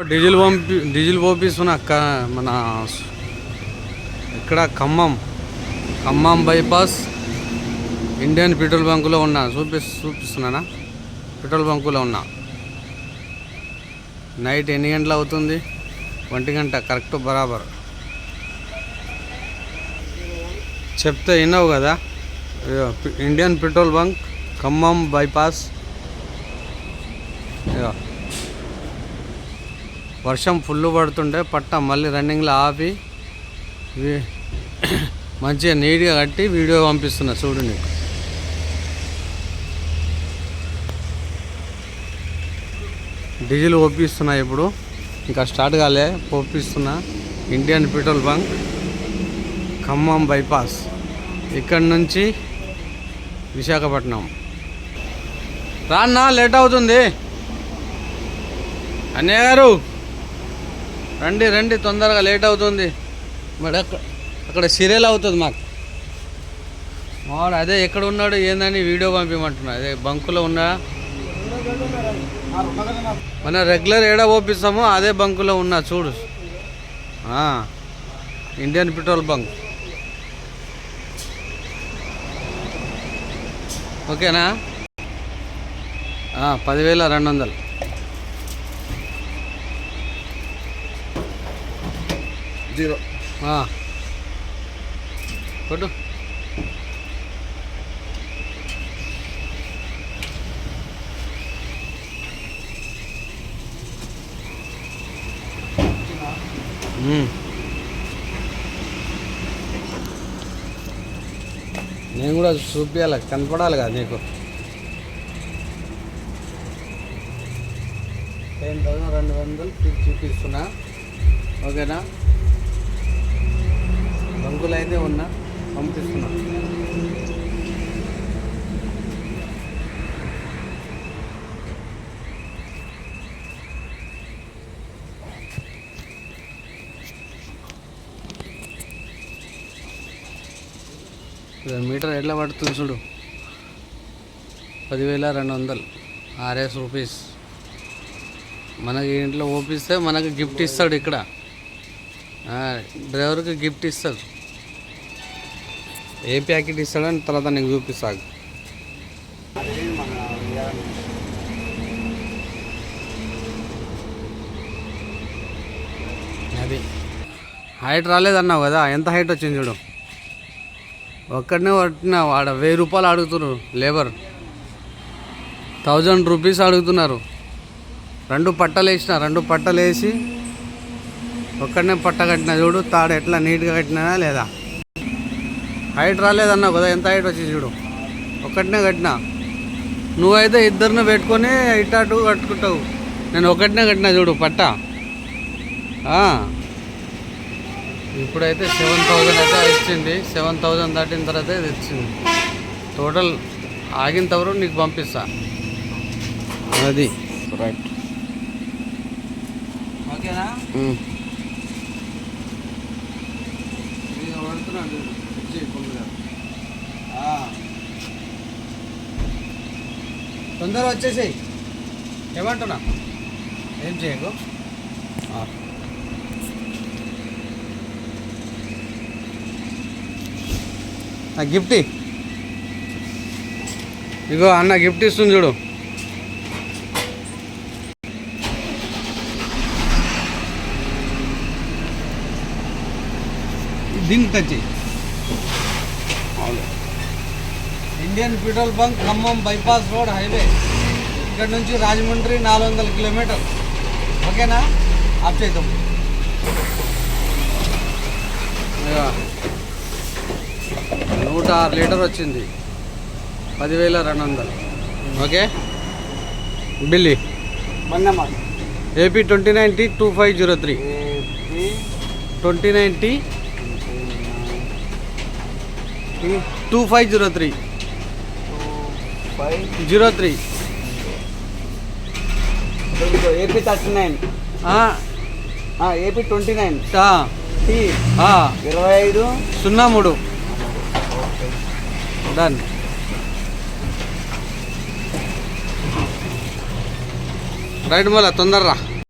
Diesel పంపి diesel పంపిస్తున్న అక్క మన ఇక్కడ Khammam Khammam bypass Indian petrol బంకులో ఉన్నా. చూపి చూపిస్తున్నానా? పెట్రోల్ బంకులో ఉన్నా. నైట్ ఎన్ని గంటలు అవుతుంది? ఒంటి గంట కరెక్ట్ బరాబర్. చెప్తే విన్నావు కదా? Indian petrol bunk Khammam bypass వర్షం ఫుల్ పడుతుంటే పట్ట మళ్ళీ రన్నింగ్లో ఆపి మంచిగా నీట్గా కట్టి వీడియో పంపిస్తున్నా చూడు నీకు. డీజిల్ ఒప్పిస్తున్నా ఇప్పుడు. ఇంకా స్టార్ట్ కాలే ఒప్పిస్తున్నా. Indian petrol bunk Khammam bypass. ఇక్కడి నుంచి విశాఖపట్నం. రాన్నా లేట్ అవుతుంది. అన్నయ్య గారు! రండి రండి తొందరగా లేట్ అవుతుంది. మరి అక్కడ అక్కడ సీరియల్ అవుతుంది మాకు. మావాడు అదే ఎక్కడ ఉన్నాడు ఏందని వీడియో పంపించమంటున్నా అదే బంకులో ఉన్నా. మన రెగ్యులర్ ఏడా ఓపిస్తామో అదే బంకులో ఉన్నా చూడు. ఇండియన్ పెట్రోల్ బంక్ ఓకేనా? పదివేల రెండు వందలు. జీరో. కొట్టు. నేను కూడా చూపించాలి కనపడాలి కదా నీకు. టెన్ థౌసండ్ రెండు వందలు చూపిస్తున్నా. ఓకేనా? బంకులు అయితే ఉన్నా పంపిస్తున్నా. మీటర్ ఎట్లా పడుతుంది చూడు. పదివేల రెండు వందలు ఆర్ఎస్ రూపీస్. మనకి ఇంట్లో ఓపిస్తే మనకు గిఫ్ట్ ఇస్తాడు ఇక్కడ. డ్రైవర్కి గిఫ్ట్ ఇస్తాడు. ఏ ప్యాకెట్ ఇస్తాడని తర్వాత నీకు చూపిస్తాను అది. హైట్ రాలేదన్నావు కదా ఎంత హైట్ వచ్చింది చూడు. ఒక్కడనే పట్టినా వాడ వెయ్యి రూపాయలు అడుగుతున్నారు లేబర్. థౌజండ్ రూపీస్ అడుగుతున్నారు. రెండు పట్టలు వేసిన రెండు పట్టలు వేసి ఒక్కడనే పట్ట కట్టిన చూడు తాడు ఎట్లా నీట్గా కట్టినా లేదా? హైట్ రాలేదన్నావు కదా ఎంత హైట్ వచ్చింది చూడు. ఒక్కటినే కట్టినా. నువ్వైతే ఇద్దరిని పెట్టుకొని ఇటు అటు కట్టుకుంటావు. నేను ఒకటినే కట్టినా చూడు పట్ట. ఇప్పుడైతే సెవెన్ థౌజండ్ అయితే వచ్చింది సెవెన్ థౌజండ్ దాటిన తర్వాత ఇది వచ్చింది టోటల్ ఆగిన తర్వాత నీకు పంపిస్తా. అది. రైట్ ఓకేనా? తొందరగా వచ్చేసి వచ్చేసేయి. ఏమంటున్నా? ఏం చేయకు? ఆ. గిఫ్ట్ ఇగో అన్న గిఫ్ట్ ఇస్తుంది చూడు. దీనికి వచ్చి Indian petrol bunk Khammam bypass road highway. ఇక్కడ నుంచి రాజమండ్రి నాలుగు వందల కిలోమీటర్. ఓకేనా? ఆఫ్ చేద్దాం. నూట ఆరు లీటర్ వచ్చింది. పదివేల రెండు వందలు. ఓకే? బిల్లి. AP twenty nine T two five zero three. Twenty nine. T two five zero three. Zero three. AP thirty nine. AP twenty nine. T. ఇరవై ఐదు. సున్నా మూడు. డన్ రైట్ మళ్ళా తొందరరా.